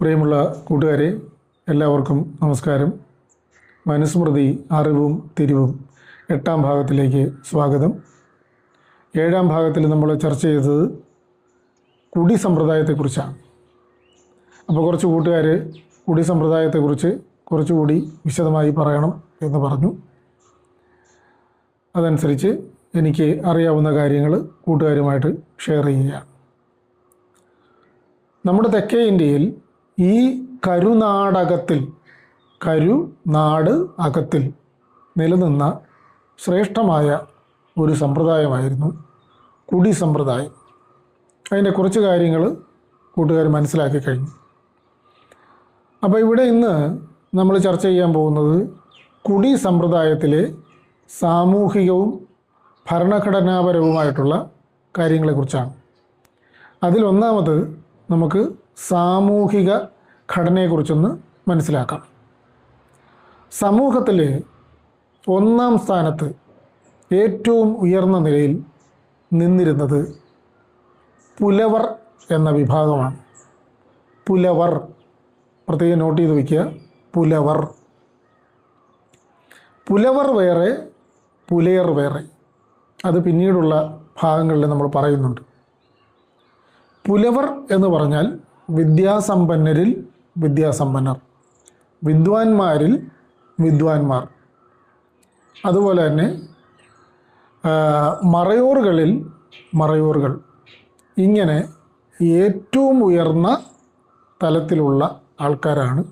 പ്രിയമുള്ള കൂട്ടുകാരെ എല്ലാവർക്കും നമസ്കാരം. മനുസ്മൃതി അറിവും തിരിവും എട്ടാം ഭാഗത്തിലേക്ക് സ്വാഗതം. ഏഴാം ഭാഗത്തിൽ നമ്മൾ ചർച്ച ചെയ്തത് കുടി സമ്പ്രദായത്തെക്കുറിച്ചാണ്. അപ്പോൾ കുറച്ച് കൂട്ടുകാർ കുടി സമ്പ്രദായത്തെക്കുറിച്ച് കുറച്ചുകൂടി വിശദമായി പറയണം എന്ന് പറഞ്ഞു. അതനുസരിച്ച് എനിക്ക് അറിയാവുന്ന കാര്യങ്ങൾ കൂട്ടുകാരുമായിട്ട് ഷെയർ ചെയ്യുകയാണ്. നമ്മുടെ തെക്കേ ഇന്ത്യയിൽ ഈ കരുനാടകത്തിൽ കരുനാട് അകത്തിൽ നിലനിന്ന ശ്രേഷ്ഠമായ ഒരു സമ്പ്രദായമായിരുന്നു കുടി സമ്പ്രദായം. അതിന്റെ കുറച്ച് കാര്യങ്ങൾ കൂട്ടുകാർ മനസ്സിലാക്കി കഴിഞ്ഞു. അപ്പോൾ ഇവിടെ ഇന്ന് നമ്മൾ ചർച്ച ചെയ്യാൻ പോകുന്നത് കുടി സമ്പ്രദായത്തിലെ സാമൂഹികവും ഭരണഘടനാപരവുമായിട്ടുള്ള കാര്യങ്ങളെക്കുറിച്ചാണ്. അതിലൊന്നാമത് നമുക്ക് സാമൂഹിക ഘടനയെക്കുറിച്ചൊന്ന് മനസ്സിലാക്കാം. സമൂഹത്തിൽ ഒന്നാം സ്ഥാനത്ത് ഏറ്റവും ഉയർന്ന നിലയിൽ നിന്നിരുന്നത് പുലവർ എന്ന വിഭാഗമാണ്. പുലവർ. പ്രത്യേകം നോട്ട് ചെയ്ത് വയ്ക്കുക പുലവർ. പുലവർ വേറെ പുലയർ വേറെ. അത് പിന്നീടുള്ള ഭാഗങ്ങളിൽ നമ്മൾ പറയുന്നുണ്ട്. പുലവർ എന്ന് പറഞ്ഞാൽ വിദ്യാസമ്പന്നരിൽ വിദ്യാസമ്പന്നർ വിദ്വാൻമാരിൽ വിദ്വാൻമാർ. അതുപോലെ തന്നെ മറയൂറുകളിൽ മറയൂറുകൾ. ഇങ്ങനെ ഏറ്റവും ഉയർന്ന തലത്തിലുള്ള ആൾക്കാരാണ്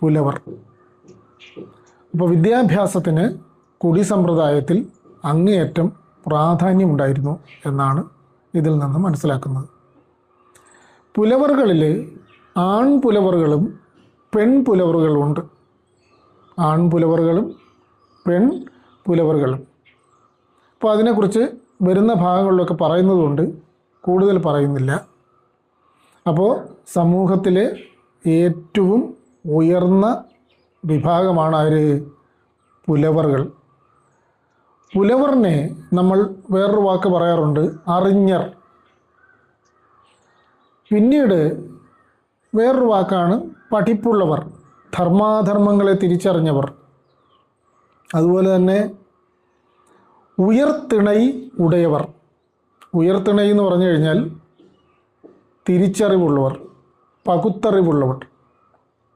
പുലവർ. അപ്പോൾ വിദ്യാഭ്യാസത്തിന് കുടി സമ്പ്രദായത്തിൽ അങ്ങേയറ്റം പ്രാധാന്യമുണ്ടായിരുന്നു എന്നാണ് ഇതിൽ നിന്ന് മനസ്സിലാക്കുന്നത്. പുലവറുകളിൽ ആൺപുലവറുകളും പെൺപുലവറുകളുമുണ്ട് ആൺപുലവറുകളും പെൺ പുലവറുകളും അപ്പോൾ അതിനെക്കുറിച്ച് വരുന്ന ഭാഗങ്ങളിലൊക്കെ പറയുന്നതുകൊണ്ട് കൂടുതൽ പറയുന്നില്ല. അപ്പോൾ സമൂഹത്തിലെ ഏറ്റവും ഉയർന്ന വിഭാഗമാണ് ആര് പുലവറുകൾ. പുലവറിനെ നമ്മൾ വേറൊരു വാക്ക് പറയാറുണ്ട് അറിഞ്ഞർ. പിന്നീട് വേറൊരു വാക്കാണ് പഠിപ്പുള്ളവർ ധർമാധർമ്മങ്ങളെ തിരിച്ചറിഞ്ഞവർ. അതുപോലെ തന്നെ ഉയർത്തിണൈ ഉടയവർ. ഉയർത്തിണൈ എന്ന് പറഞ്ഞു കഴിഞ്ഞാൽ തിരിച്ചറിവുള്ളവർ പകുത്തറിവുള്ളവർ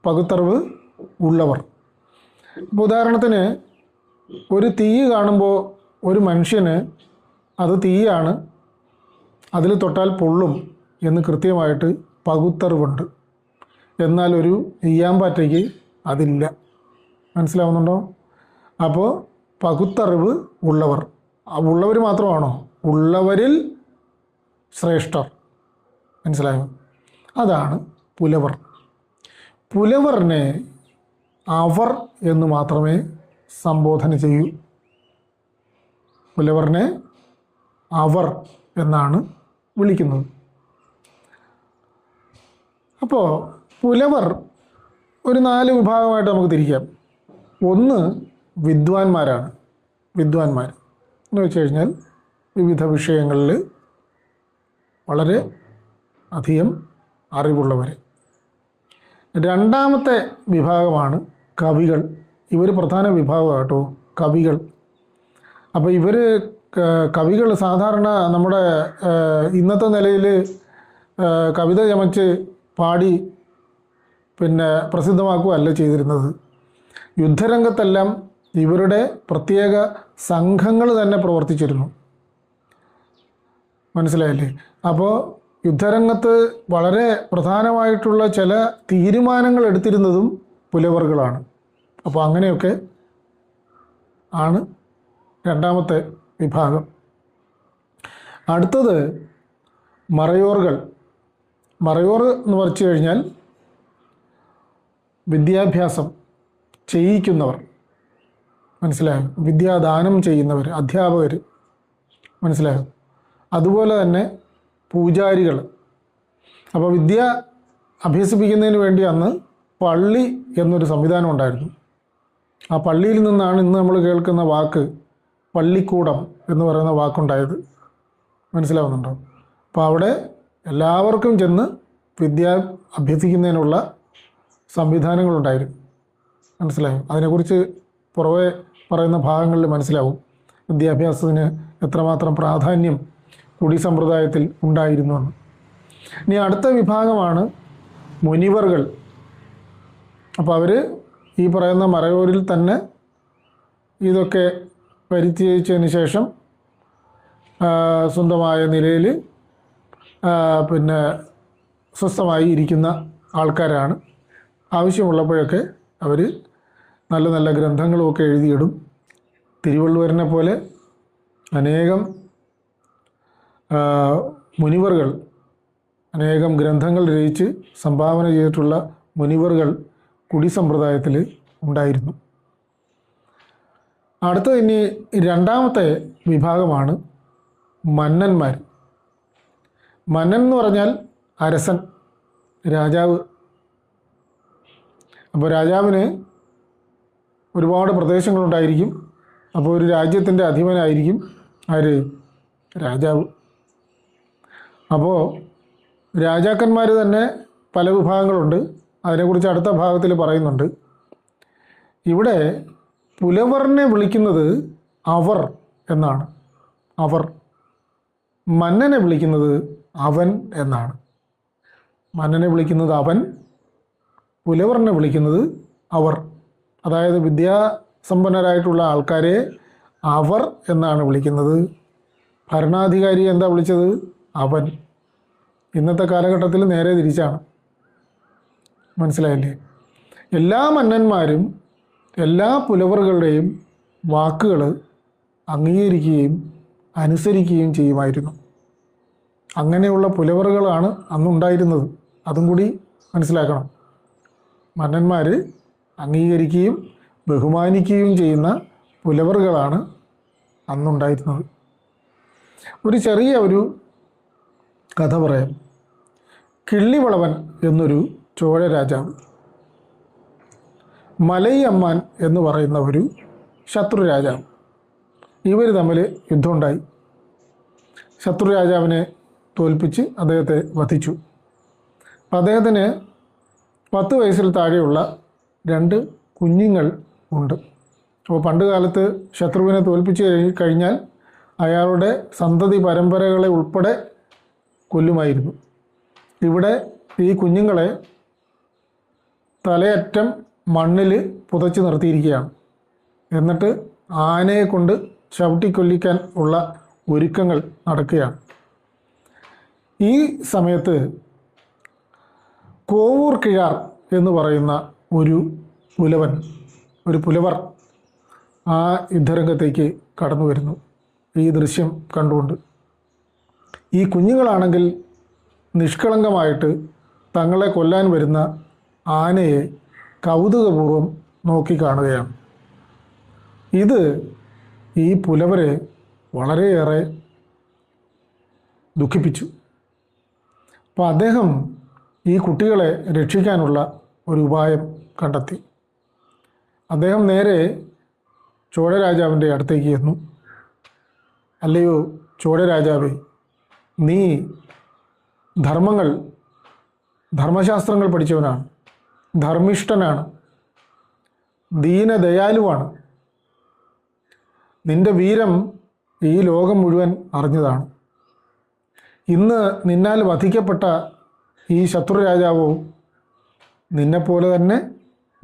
പകുത്തറിവ് ഉള്ളവർ. ഉദാഹരണത്തിന് ഒരു തീ കാണുമ്പോൾ ഒരു മനുഷ്യന് അത് തീയാണ് അതിൽ തൊട്ടാൽ പൊള്ളും എന്ന് കൃത്യമായിട്ട് പകുത്തറിവുണ്ട്. എന്നാൽ ഒരു ഈയാമ്പാറ്റയ്ക്ക് അതില്ല. മനസ്സിലാവുന്നുണ്ടോ? അപ്പോൾ പകുത്തറിവ് ഉള്ളവർ. ഉള്ളവർ മാത്രമാണോ? ഉള്ളവരിൽ ശ്രേഷ്ഠർ. മനസ്സിലായോ? അതാണ് പുലവർ. പുലവറിനെ അവർ എന്ന് മാത്രമേ സംബോധന ചെയ്യൂ. പുലവറിനെ അവർ എന്നാണ് വിളിക്കുന്നത്. അപ്പോൾ പുലവർ ഒരു നാല് വിഭാഗമായിട്ട് നമുക്ക് തിരിക്കാം. ഒന്ന് വിദ്വാൻമാരാണ്. വിദ്വാൻമാർ എന്ന് വെച്ച് കഴിഞ്ഞാൽ വിവിധ വിഷയങ്ങളിൽ വളരെ അധികം അറിവുള്ളവർ രണ്ടാമത്തെ വിഭാഗമാണ് കവികൾ. ഇവർ പ്രധാന വിഭാഗമാണ് കേട്ടോ കവികൾ അപ്പോൾ ഇവർ കവികൾ സാധാരണ നമ്മുടെ ഇന്നത്തെ നിലയിൽ കവിത ചമച്ച് പാടി പിന്നെ പ്രസിദ്ധമാക്കുകയല്ല ചെയ്തിരുന്നത്. യുദ്ധരംഗത്തെല്ലാം ഇവരുടെ പ്രത്യേക സംഘങ്ങൾ തന്നെ പ്രവർത്തിച്ചിരുന്നു. മനസ്സിലായില്ലേ? അപ്പോൾ യുദ്ധരംഗത്ത് വളരെ പ്രധാനമായിട്ടുള്ള ചില തീരുമാനങ്ങൾ എടുത്തിരുന്നതും പുലവറുകളാണ്. അപ്പോൾ അങ്ങനെയൊക്കെ ആണ് രണ്ടാമത്തെ വിഭാഗം. അടുത്തത് മറയോറുകൾ. മറയോർ എന്ന് പറിച്ചു കഴിഞ്ഞാൽ വിദ്യാഭ്യാസം ചെയ്യിക്കുന്നവർ മനസ്സിലായോ? വിദ്യാദാനം ചെയ്യുന്നവർ അധ്യാപകർ മനസ്സിലായോ? അതുപോലെ തന്നെ പൂജാരികൾ. അപ്പോൾ വിദ്യ അഭ്യസിപ്പിക്കുന്നതിന് വേണ്ടി അന്ന് പള്ളി എന്നൊരു സംവിധാനം ഉണ്ടായിരുന്നു. ആ പള്ളിയിൽ നിന്നാണ് ഇന്ന് നമ്മൾ കേൾക്കുന്ന വാക്ക് പള്ളിക്കൂടം എന്ന് പറയുന്ന വാക്കുണ്ടായത്. മനസ്സിലാവുന്നുണ്ടോ? അപ്പോൾ അവിടെ എല്ലാവർക്കും ചെന്ന് വിദ്യ അഭ്യസിക്കുന്നതിനുള്ള സംവിധാനങ്ങളുണ്ടായിരുന്നു. മനസ്സിലായോ? അതിനെക്കുറിച്ച് പുറവെ പറയുന്ന ഭാഗങ്ങളിൽ മനസ്സിലാവും. വിദ്യാഭ്യാസത്തിന് എത്രമാത്രം പ്രാധാന്യം കുടി സമ്പ്രദായത്തിൽ ഉണ്ടായിരുന്നു ഇനി അടുത്ത വിഭാഗമാണ് മുനിവറുകൾ അപ്പോൾ അവർ ഈ പറയുന്ന മറയൂരിൽ തന്നെ ഇതൊക്കെ പരിത്യജിച്ചതിന് ശേഷം സ്വന്തമായ നിലയിൽ പിന്നെ സ്വസ്ഥമായി ഇരിക്കുന്ന ആൾക്കാരാണ്. ആവശ്യമുള്ളപ്പോഴൊക്കെ അവർ നല്ല നല്ല ഗ്രന്ഥങ്ങളുമൊക്കെ എഴുതിയിടും. തിരുവള്ളുവരനെ പോലെ അനേകം മുനിവറുകൾ അനേകം ഗ്രന്ഥങ്ങൾ രചിച്ച് സംഭാവന ചെയ്തിട്ടുള്ള മുനിവറുകൾ കുടി സമ്പ്രദായത്തിൽ ഉണ്ടായിരുന്നു. അടുത്തത് ഇനി രണ്ടാമത്തെ വിഭാഗമാണ് മന്നന്മാർ മന്നൻ എന്ന് പറഞ്ഞാൽ അരസൻ രാജാവ്. അപ്പോൾ രാജാവിന് ഒരുപാട് പ്രദേശങ്ങളുണ്ടായിരിക്കും അപ്പോൾ ഒരു രാജ്യത്തിന്റെ അധിപനായിരിക്കും ആര്? രാജാവ്. അപ്പോൾ രാജാക്കന്മാർ തന്നെ പല വിഭാഗങ്ങളുണ്ട്. അതിനെക്കുറിച്ച് അടുത്ത ഭാഗത്തിൽ പറയുന്നുണ്ട്. ഇവിടെ പുലവറിനെ വിളിക്കുന്നത് അവർ എന്നാണ്. അവർ. മന്നനെ വിളിക്കുന്നത് അവൻ എന്നാണ്. മന്നനെ വിളിക്കുന്നത് അവൻ പുലവറിനെ വിളിക്കുന്നത് അവർ. അതായത് വിദ്യാസമ്പന്നരായിട്ടുള്ള ആൾക്കാരെ അവർ എന്നാണ് വിളിക്കുന്നത്. ഭരണാധികാരി എന്താ വിളിച്ചത്? അവൻ. ഇന്നത്തെ കാലഘട്ടത്തിൽ നേരെ തിരിച്ചാണ്. മനസ്സിലായില്ലേ? എല്ലാ മന്നന്മാരും എല്ലാ പുലവറുകളുടെയും വാക്കുകൾ അംഗീകരിക്കുകയും അനുസരിക്കുകയും ചെയ്യുമായിരുന്നു. അങ്ങനെയുള്ള പുലവറുകളാണ് അന്നുണ്ടായിരുന്നത്. അതും കൂടി മനസ്സിലാക്കണം. മന്നന്മാർ അംഗീകരിക്കുകയും ബഹുമാനിക്കുകയും ചെയ്യുന്ന പുലവറുകളാണ് അന്നുണ്ടായിരുന്നത്. ഒരു ചെറിയ ഒരു കഥ പറയാം. കിള്ളിവളവൻ എന്നൊരു ചോഴ രാജാവ് മലയമ്മാൻ എന്ന് പറയുന്ന ഒരു ശത്രു രാജാവ് ഇവർ തമ്മിൽ യുദ്ധമുണ്ടായി. ശത്രു രാജാവിനെ തോൽപ്പിച്ച് അദ്ദേഹത്തെ വധിച്ചു. അപ്പം അദ്ദേഹത്തിന് പത്ത് വയസ്സിൽ താഴെയുള്ള രണ്ട് കുഞ്ഞുങ്ങൾ ഉണ്ട്. അപ്പോൾ പണ്ട് കാലത്ത് ശത്രുവിനെ തോൽപ്പിച്ച് കഴി- കഴിഞ്ഞാൽ അയാളുടെ സന്തതി പരമ്പരകളെ ഉൾപ്പെടെ കൊല്ലുമായിരുന്നു. ഇവിടെ ഈ കുഞ്ഞുങ്ങളെ തലയറ്റം മണ്ണിൽ പുതച്ച് നിർത്തിയിരിക്കുകയാണ്. എന്നിട്ട് ആനയെ കൊണ്ട് ചവിട്ടിക്കൊല്ലിക്കാൻ ഉള്ള ഒരുക്കങ്ങൾ നടക്കുകയാണ്. ഈ സമയത്ത് കോവൂർ കിഴാർ എന്ന് പറയുന്ന ഒരു പുലവൻ ഒരു പുലവർ ആ യുദ്ധരംഗത്തേക്ക് കടന്നു വരുന്നു. ഈ ദൃശ്യം കണ്ടുകൊണ്ട്. ഈ കുഞ്ഞുങ്ങളാണെങ്കിൽ നിഷ്കളങ്കമായിട്ട് തങ്ങളെ കൊല്ലാൻ വരുന്ന ആനയെ കൗതുകപൂർവം നോക്കിക്കാണുകയാണ് ഇത് ഈ പുലവരെ വളരെയേറെ ദുഃഖിപ്പിച്ചു. അപ്പോൾ അദ്ദേഹം ഈ കുട്ടികളെ രക്ഷിക്കാനുള്ള ഒരു ഉപായം കണ്ടെത്തി. അദ്ദേഹം നേരെ ചോഴരാജാവിന്റെ അടുത്തേക്ക് ചെന്നു. അല്ലയോ ചോഴരാജാവേ നീ ധർമ്മങ്ങൾ ധർമ്മശാസ്ത്രങ്ങൾ പഠിച്ചവനാണ് ധർമ്മിഷ്ഠനാണ് ദീനദയാലുവാണ്. നിന്റെ വീരം ഈ ലോകം മുഴുവൻ അറിഞ്ഞതാണ്. ഇന്ന് നിന്നാൽ വധിക്കപ്പെട്ട ഈ ശത്രു രാജാവോ നിന്നെപ്പോലെ തന്നെ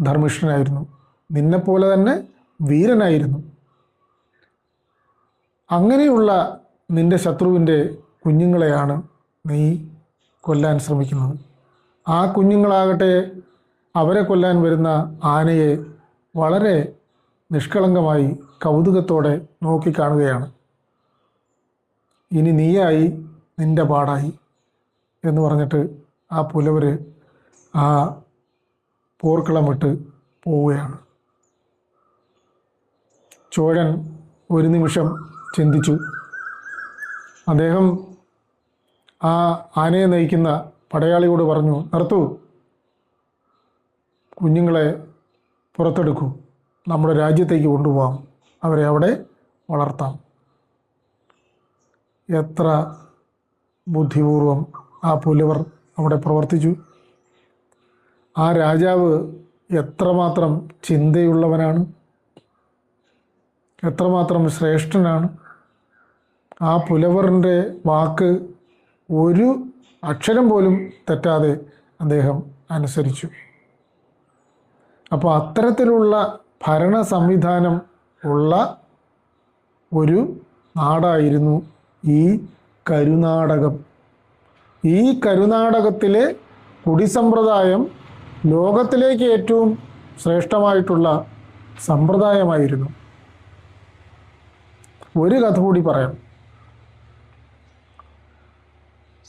ധർമ്മിഷ്ഠനായിരുന്നു. നിന്നെപ്പോലെ തന്നെ വീരനായിരുന്നു. അങ്ങനെയുള്ള നിന്റെ ശത്രുവിന്റെ കുഞ്ഞുങ്ങളെയാണ് നീ കൊല്ലാൻ ശ്രമിക്കുന്നത്. ആ കുഞ്ഞുങ്ങളാകട്ടെ അവരെ കൊല്ലാൻ വരുന്ന ആനയെ വളരെ നിഷ്കളങ്കമായി കൗതുകത്തോടെ നോക്കിക്കാണുകയാണ് ഇനി നീയായി നിന്റെ പാടായി എന്ന് പറഞ്ഞിട്ട് ആ പുലവർ ആ പോർക്കിളമിട്ട് പോവുകയാണ്. ചോഴൻ ഒരു നിമിഷം ചിന്തിച്ചു. അദ്ദേഹം ആ ആനയെ നയിക്കുന്ന പടയാളിയോട് പറഞ്ഞു നിർത്തൂ. കുഞ്ഞുങ്ങളെ പുറത്തെടുക്കൂ. നമ്മുടെ രാജ്യത്തേക്ക് കൊണ്ടുപോകാം അവരെ അവിടെ വളർത്താം. എത്ര ബുദ്ധിപൂർവം ആ പുലവർ അവിടെ പ്രവർത്തിച്ചു. ആ രാജാവ് എത്രമാത്രം ചിന്തയുള്ളവനാണ് എത്രമാത്രം ശ്രേഷ്ഠനാണ്. ആ പുലവറിന്റെ വാക്ക് ഒരു അക്ഷരം പോലും തെറ്റാതെ അദ്ദേഹം അനുസരിച്ചു. അപ്പോൾ അത്തരത്തിലുള്ള ഭരണ സംവിധാനം ഉള്ള ഒരു നാടായിരുന്നു ഈ കരുനാടകം. ഈ കരുനാടകത്തിലെ കുടിസമ്പ്രദായം ലോകത്തിലേക്ക് ഏറ്റവും ശ്രേഷ്ഠമായിട്ടുള്ള സമ്പ്രദായമായിരുന്നു. ഒരു കഥ കൂടി പറയാം.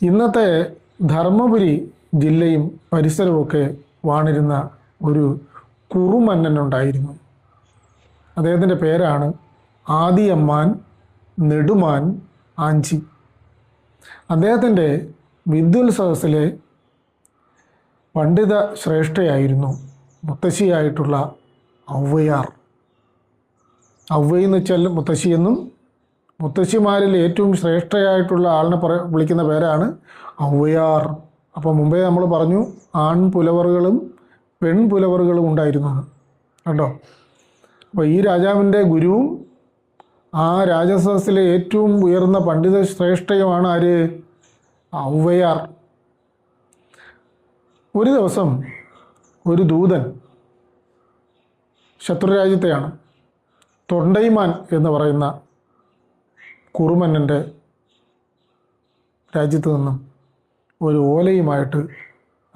ഇന്നത്തെ ധർമ്മപുരി ജില്ലയും പരിസരവുമൊക്കെ വാണിരുന്ന ഒരു കുറുമന്നനുണ്ടായിരുന്നു അദ്ദേഹത്തിന്റെ പേരാണ് ആദിയമ്മാൻ നെടുമാൻ ആഞ്ചി. അദ്ദേഹത്തിന്റെ വിദ്വത്സവസിലെ പണ്ഡിത ശ്രേഷ്ഠയായിരുന്നു മുത്തശ്ശിയായിട്ടുള്ള ഔവയാർ ഔവയെന്ന് വെച്ചാൽ മുത്തശ്ശി എന്നും മുത്തശ്ശിമാരിൽ ഏറ്റവും ശ്രേഷ്ഠയായിട്ടുള്ള ആളിനെ പറ വിളിക്കുന്ന പേരാണ് ഔവയാർ അപ്പോൾ മുമ്പേ നമ്മൾ പറഞ്ഞു ആൺ പുലവറുകളും പെൺ ഉണ്ടായിരുന്നു. കണ്ടോ? അപ്പോൾ ഈ രാജാവിന്റെ ഗുരുവും ആ രാജസദസ്സിലെ ഏറ്റവും ഉയർന്ന പണ്ഡിത ശ്രേഷ്ഠയുമാണ് ആര്? ഔവയാർ ഒരു ദിവസം ഒരു ദൂതൻ ശത്രുരാജ്യത്തെയാണ്. തൊണ്ടൈമാൻ എന്ന് പറയുന്ന കുറുമന്നന്റെ രാജ്യത്ത് നിന്നും ഒരു ഓലയുമായിട്ട്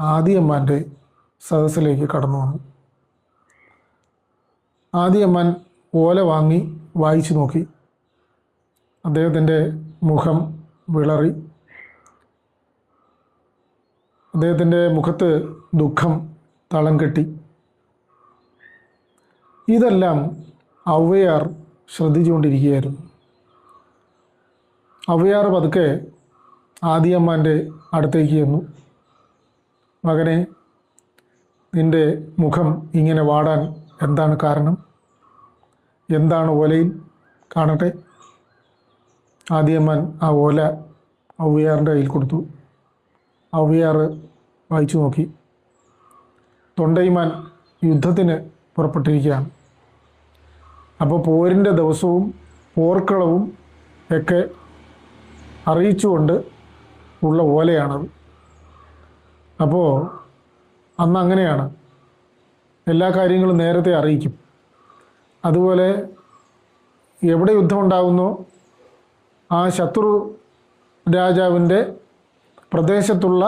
ആദിയമ്മാന്റെ സദസ്സിലേക്ക് കടന്നു വന്നു. ആദിയമ്മാൻ ഓല വാങ്ങി വായിച്ചു നോക്കി. അദ്ദേഹത്തിന്റെ മുഖം വിളറി. അദ്ദേഹത്തിന്റെ മുഖത്ത് ദുഃഖം തളം കെട്ടി. ഇതെല്ലാം ഔവയാർ ശ്രദ്ധിച്ചുകൊണ്ടിരിക്കുകയായിരുന്നു. ഔവയാർ പതുക്കെ ആദിയമ്മാന്റെ അടുത്തേക്ക് ചെന്നു. മകനെ നിന്റെ മുഖം ഇങ്ങനെ വാടാൻ എന്താണ് കാരണം? എന്താണ് ഓലയിൽ? കാണട്ടെ. ആദ്യമ്മൻ ആ ഓല ഔവയാറിന്റെ കയ്യിൽ കൊടുത്തു. ഔവയാർ വായിച്ചു നോക്കി. തൊണ്ടൈമാൻ യുദ്ധത്തിന് പുറപ്പെട്ടിരിക്കുകയാണ്. അപ്പോൾ പോരിന്റെ ദിവസവും പോർക്കളവും ഒക്കെ അറിയിച്ചുകൊണ്ട് ഉള്ള ഓലയാണത്. അപ്പോൾ അന്ന് അങ്ങനെയാണ്. എല്ലാ കാര്യങ്ങളും നേരത്തെ അറിയിക്കും. അതുപോലെ എവിടെ യുദ്ധമുണ്ടാകുന്നു? ആ ശത്രു രാജാവിന്റെ പ്രദേശത്തുള്ള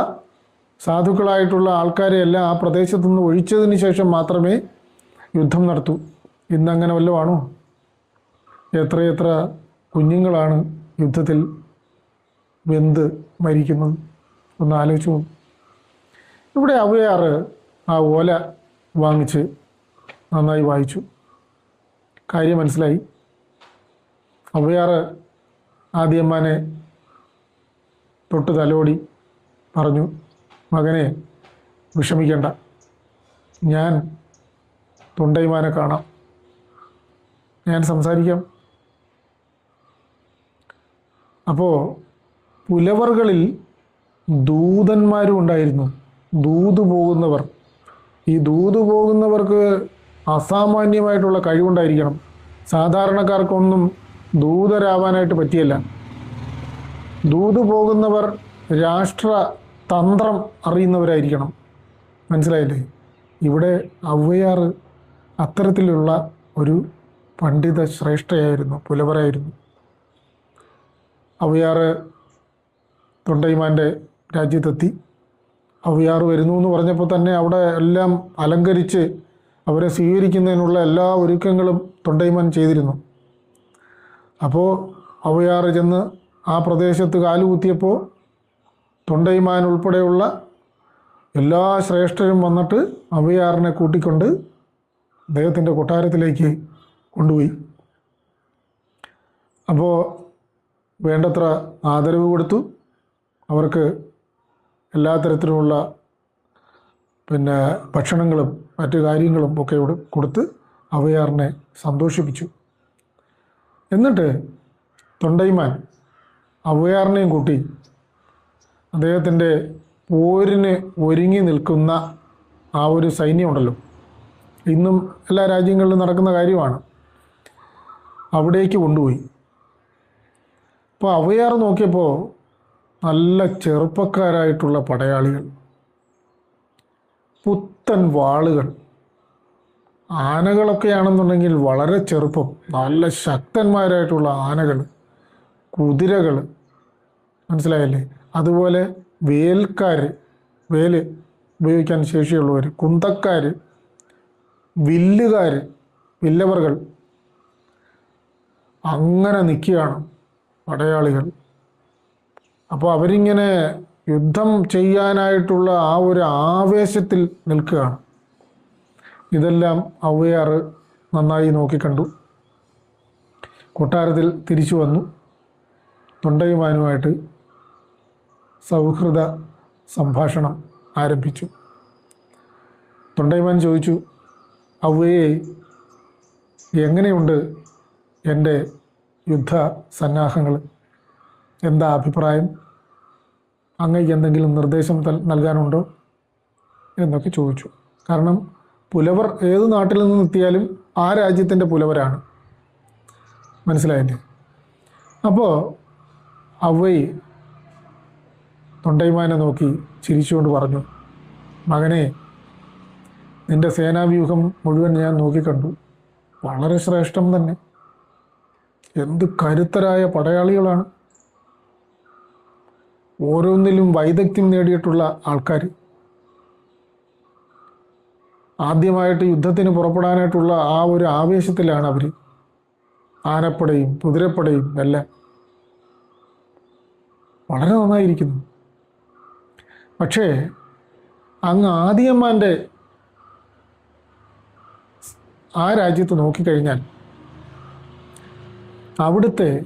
സാധുക്കളായിട്ടുള്ള ആൾക്കാരെ എല്ലാം ആ പ്രദേശത്തു നിന്ന് ഒഴിച്ചതിന് ശേഷം മാത്രമേ യുദ്ധം നടത്തൂ. ഇന്നങ്ങനെ വല്ലതാണോ എത്രയെത്ര കുഞ്ഞുങ്ങളാണ് യുദ്ധത്തിൽ വെന്ത് മരിക്കുന്നത്? ഒന്ന് ആലോചിച്ചു ഇവിടെ അവയാറ് ആ ഓല വാങ്ങിച്ച് നന്നായി വായിച്ചു. കാര്യം മനസ്സിലായി. അവയാർ ആദ്യമ്മാനെ തൊട്ട് തലോടി പറഞ്ഞു മകനെ വിഷമിക്കേണ്ട. ഞാൻ തൊണ്ടൈമാനെ കാണാം. ഞാൻ സംസാരിക്കാം. അപ്പോൾ പുലവറുകളിൽ ദൂതന്മാരും ഉണ്ടായിരുന്നു. ദൂത് പോകുന്നവർ. ഈ ദൂത് പോകുന്നവർക്ക് അസാമാന്യമായിട്ടുള്ള കഴിവുണ്ടായിരിക്കണം. സാധാരണക്കാർക്കൊന്നും ദൂതരാവാനായിട്ട് പറ്റിയല്ല. ദൂത് പോകുന്നവർ രാഷ്ട്ര തന്ത്രം അറിയുന്നവരായിരിക്കണം. മനസ്സിലായില്ലേ? ഇവിടെ ഔവയാർ അത്തരത്തിലുള്ള ഒരു പണ്ഡിത ശ്രേഷ്ഠയായിരുന്നു പുലവരായിരുന്നു. ഔവയാർ തൊണ്ടൈമാന്റെ രാജ്യത്തെത്തി. ഔവയാർ വരുന്നു എന്ന് പറഞ്ഞപ്പോൾ തന്നെ അവിടെ എല്ലാം അലങ്കരിച്ച് അവരെ സ്വീകരിക്കുന്നതിനുള്ള എല്ലാ ഒരുക്കങ്ങളും തൊണ്ടൈമാൻ ചെയ്തിരുന്നു. അപ്പോൾ അവയാർ ചെന്ന് ആ പ്രദേശത്ത് കാലുകുത്തിയപ്പോൾ തൊണ്ടൈമാൻ ഉൾപ്പെടെയുള്ള എല്ലാ ശ്രേഷ്ഠരും വന്നിട്ട് അവയാറിനെ കൂട്ടിക്കൊണ്ട് അദ്ദേഹത്തിന്റെ കൊട്ടാരത്തിലേക്ക് കൊണ്ടുപോയി. അപ്പോൾ വേണ്ടത്ര ആദരവ് കൊടുത്തു. അവർക്ക് എല്ലാ തരത്തിലുമുള്ള പിന്നെ ഭക്ഷണങ്ങളും മറ്റു കാര്യങ്ങളും ഒക്കെ കൊടുത്ത് അവയാറിനെ സന്തോഷിപ്പിച്ചു. എന്നിട്ട് തൊണ്ടൈമാൻ അവയാറിനെയും കൂട്ടി അദ്ദേഹത്തിന്റെ പോരിന് ഒരുങ്ങി നിൽക്കുന്ന ആ ഒരു സൈന്യമുണ്ടല്ലോ. ഇന്നും എല്ലാ രാജ്യങ്ങളിലും നടക്കുന്ന കാര്യമാണ്. അവിടേക്ക് കൊണ്ടുപോയി. അപ്പോൾ അവയാർ നോക്കിയപ്പോൾ നല്ല ചെറുപ്പക്കാരായിട്ടുള്ള പടയാളികൾ. പുത്തൻ വാളുകൾ. ആനകളൊക്കെയാണെന്നുണ്ടെങ്കിൽ വളരെ ചെറുപ്പം. നല്ല ശക്തന്മാരായിട്ടുള്ള ആനകൾ കുതിരകൾ മനസ്സിലായല്ലേ? അതുപോലെ വേൽക്കാർ വേൽ ഉപയോഗിക്കാൻ ശേഷിയുള്ളവർ കുന്തക്കാർ വില്ലുകാർ വില്ലവറുകൾ. അങ്ങനെ നിൽക്കുകയാണ് പടയാളികൾ. അപ്പോൾ അവരിങ്ങനെ യുദ്ധം ചെയ്യാനായിട്ടുള്ള ആ ഒരു ആവേശത്തിൽ നിൽക്കുകയാണ്. ഇതെല്ലാം ഔവയാറ് നന്നായി നോക്കിക്കണ്ടു കൊട്ടാരത്തിൽ തിരിച്ചു വന്നു. തൊണ്ടയുമാനുമായിട്ട് സൗഹൃദ സംഭാഷണം ആരംഭിച്ചു. തൊണ്ടയുമാൻ ചോദിച്ചു ഔവയെ എങ്ങനെയുണ്ട് എന്റെ യുദ്ധ സന്നാഹങ്ങൾ എന്താ അഭിപ്രായം? അങ്ങയ്ക്ക് എന്തെങ്കിലും നിർദ്ദേശം നൽകാനുണ്ടോ? എന്നൊക്കെ ചോദിച്ചു. കാരണം പുലവർ ഏത് നാട്ടിൽ നിന്ന് എത്തിയാലും ആ രാജ്യത്തിന്റെ പുലവരാണ്. മനസ്സിലായില്ലേ? അപ്പോൾ അവയ് തൊണ്ടൈമാനെ നോക്കി ചിരിച്ചുകൊണ്ട് പറഞ്ഞു മകനെ നിന്റെ സേനാവ്യൂഹം മുഴുവൻ ഞാൻ നോക്കിക്കണ്ടു. വളരെ ശ്രേഷ്ഠം തന്നെ. എന്ത് കരുത്തരായ പടയാളികളാണ്. ഓരോന്നിലും വൈദഗ്ധ്യം നേടിയിട്ടുള്ള ആൾക്കാർ ആദ്യമായിട്ട് യുദ്ധത്തിന് പുറപ്പെടാനായിട്ടുള്ള ആ ഒരു ആവേശത്തിലാണ് അവർ ആനപ്പടയും കുതിരപ്പടയും എല്ലാം. വളരെ നന്നായിരിക്കുന്നു. പക്ഷേ അങ്ങ് ആദിയമ്മാന്റെ ആ രാജ്യത്ത് നോക്കിക്കഴിഞ്ഞാൽ അവിടുത്തെ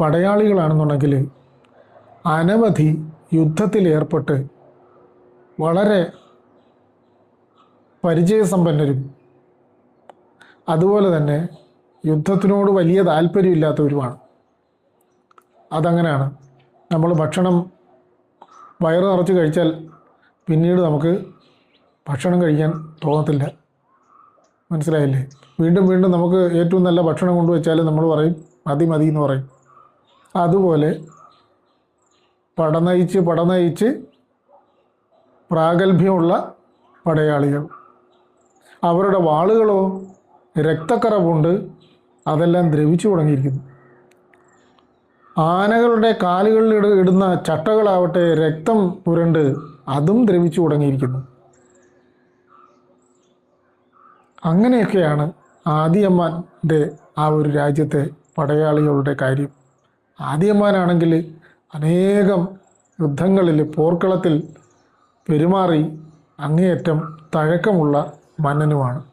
പടയാളികളാണെന്നുണ്ടെങ്കിൽ അനവധി യുദ്ധത്തിലേർപ്പെട്ട് വളരെ പരിചയസമ്പന്നരും. അതുപോലെ തന്നെ യുദ്ധത്തിനോട് വലിയ താല്പര്യമില്ലാത്തവരുമാണ്. അതങ്ങനെയാണ്. നമ്മൾ ഭക്ഷണം വയറ് നിറച്ച് കഴിച്ചാൽ പിന്നീട് നമുക്ക് ഭക്ഷണം കഴിക്കാൻ തോന്നത്തില്ല. മനസ്സിലായില്ലേ? വീണ്ടും വീണ്ടും നമുക്ക് ഏറ്റവും നല്ല ഭക്ഷണം കൊണ്ടുവച്ചാൽ നമ്മൾ പറയും മതി മതി എന്ന് പറയും. അതുപോലെ പടനയിച്ച് പടനയിച്ച് പ്രാഗൽഭ്യമുള്ള പടയാളികൾ. അവരുടെ വാളുകളോ രക്തക്കറവുണ്ട്. അതെല്ലാം ദ്രവിച്ചു തുടങ്ങിയിരിക്കുന്നു. ആനകളുടെ കാലുകളിൽ ഇട- ഇടുന്ന ചട്ടകളാവട്ടെ രക്തം പുരണ്ട് അതും ദ്രവിച്ചു തുടങ്ങിയിരിക്കുന്നു. അങ്ങനെയൊക്കെയാണ് ആദിയമ്മാന്റെ ആ ഒരു രാജ്യത്തെ പടയാളികളുടെ കാര്യം. ആദിയമ്മാനാണെങ്കിൽ അനേകം യുദ്ധങ്ങളിൽ പോർക്കളത്തിൽ പെരുമാറി അങ്ങേയറ്റം തഴക്കമുള്ള മന്നനുമാണ്.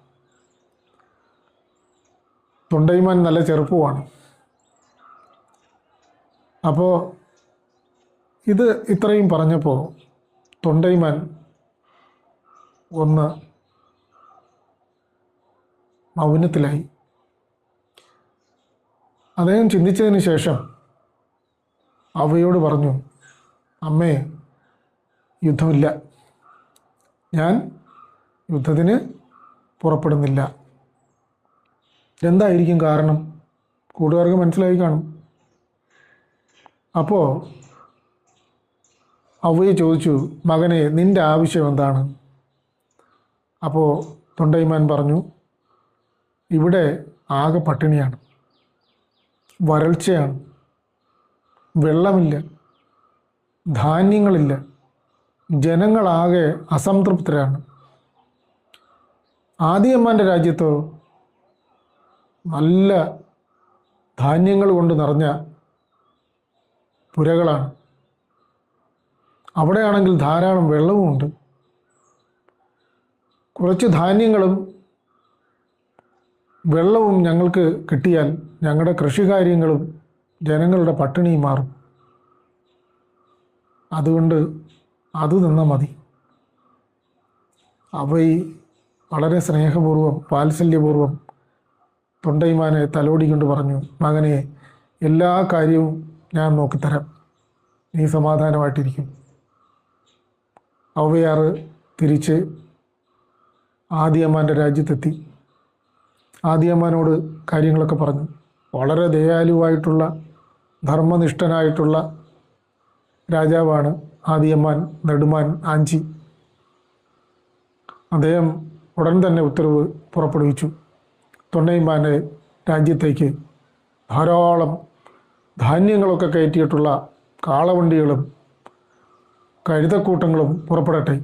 തൊണ്ടൈമാൻ നല്ല ചെറുപ്പമാണ്. അപ്പോൾ ഇത് ഇത്രയും പറഞ്ഞപ്പോൾ തൊണ്ടൈമാൻ ഒന്ന് മൗനത്തിലായി. അദ്ദേഹം ചിന്തിച്ചതിന് ശേഷം അവയോട് പറഞ്ഞു അമ്മേ യുദ്ധമില്ല. ഞാൻ യുദ്ധത്തിന് പുറപ്പെടുന്നില്ല. എന്തായിരിക്കും കാരണം? കൂട്ടുകാർക്ക് മനസ്സിലായി കാണും. അപ്പോൾ അവയെ ചോദിച്ചു മകനെ നിന്റെ ആവശ്യം എന്താണ്? അപ്പോൾ തൊണ്ടൈമാൻ പറഞ്ഞു ഇവിടെ ആകെ പട്ടിണിയാണ് വരൾച്ചയാണ്. വെള്ളമില്ല ധാന്യങ്ങളില്ല. ജനങ്ങളാകെ അസംതൃപ്തരാണ്. ആദിയമ്മാന്റെ രാജ്യത്തോ നല്ല ധാന്യങ്ങൾ കൊണ്ട് നിറഞ്ഞ പുരകളാണ്. അവിടെയാണെങ്കിൽ ധാരാളം വെള്ളവുമുണ്ട് കുറച്ച് ധാന്യങ്ങളും വെള്ളവും ഞങ്ങൾക്ക് കിട്ടിയാൽ ഞങ്ങളുടെ കൃഷികാര്യങ്ങളും ജനങ്ങളുടെ പട്ടിണി മാറും അതുകൊണ്ട് അത് നിന്നാൽ മതി. അവയി വളരെ സ്നേഹപൂർവം വാത്സല്യപൂർവം തൊണ്ടൈമാനെ തലോടിക്കൊണ്ട് പറഞ്ഞു മകനെ എല്ലാ കാര്യവും ഞാൻ നോക്കിത്തരാം. നീ സമാധാനമായിട്ടിരിക്കും. ഔവയാറ് തിരിച്ച് ആദിയമ്മാന്റെ രാജ്യത്തെത്തി. ആദിയമ്മാനോട് കാര്യങ്ങളൊക്കെ പറഞ്ഞു. വളരെ ദയാലുവായിട്ടുള്ള ധർമ്മനിഷ്ഠനായിട്ടുള്ള രാജാവാണ് ആദിയമ്മാൻ നെടുമാൻ ആഞ്ചി അദ്ദേഹം ഉടൻ തന്നെ ഉത്തരവ് പുറപ്പെടുവിച്ചു. തൊണ്ണയമ്മാന്റെ രാജ്യത്തേക്ക് ധാരാളം ധാന്യങ്ങളൊക്കെ കയറ്റിയിട്ടുള്ള കാളവണ്ടികളും കഴുതക്കൂട്ടങ്ങളും പുറപ്പെടട്ടെ.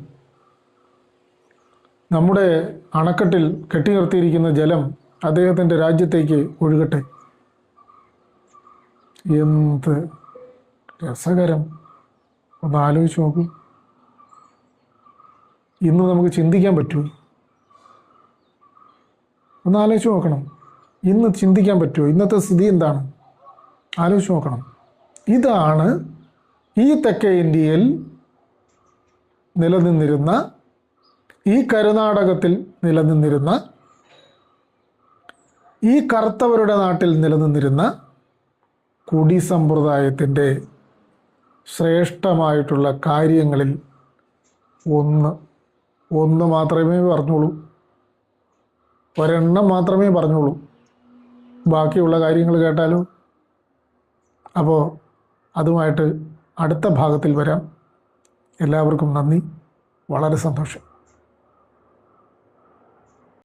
നമ്മുടെ അണക്കെട്ടിൽ കെട്ടി നിർത്തിയിരിക്കുന്ന ജലം അദ്ദേഹത്തിന്റെ രാജ്യത്തേക്ക് ഒഴുകട്ടെ. എന്ത് രസകരം. ഒന്ന് ആലോചിച്ച് നോക്കൂ. ഇന്ന് നമുക്ക് ചിന്തിക്കാൻ പറ്റുമോ ഒന്ന് ആലോചിച്ച് നോക്കണം. ഇന്ന് ചിന്തിക്കാൻ പറ്റുമോ? ഇന്നത്തെ സ്ഥിതി എന്താണ്? ആലോചിച്ച് നോക്കണം. ഇതാണ് ഈ തെക്കേ ഇന്ത്യയിൽ നിലനിന്നിരുന്ന ഈ കരുനാടകത്തിൽ നിലനിന്നിരുന്ന ഈ കറുത്തവരുടെ നാട്ടിൽ നിലനിന്നിരുന്ന കുടി സമ്പ്രദായത്തിന്റെ ശ്രേഷ്ഠമായിട്ടുള്ള കാര്യങ്ങളിൽ ഒന്ന്. ഒന്ന് മാത്രമേ പറഞ്ഞോളൂ ഒരെണ്ണം മാത്രമേ പറഞ്ഞോളൂ ബാക്കിയുള്ള കാര്യങ്ങൾ കേട്ടാലോ? അപ്പോൾ അതുമായിട്ട് അടുത്ത ഭാഗത്തിൽ വരാം. എല്ലാവർക്കും നന്ദി. വളരെ സന്തോഷം.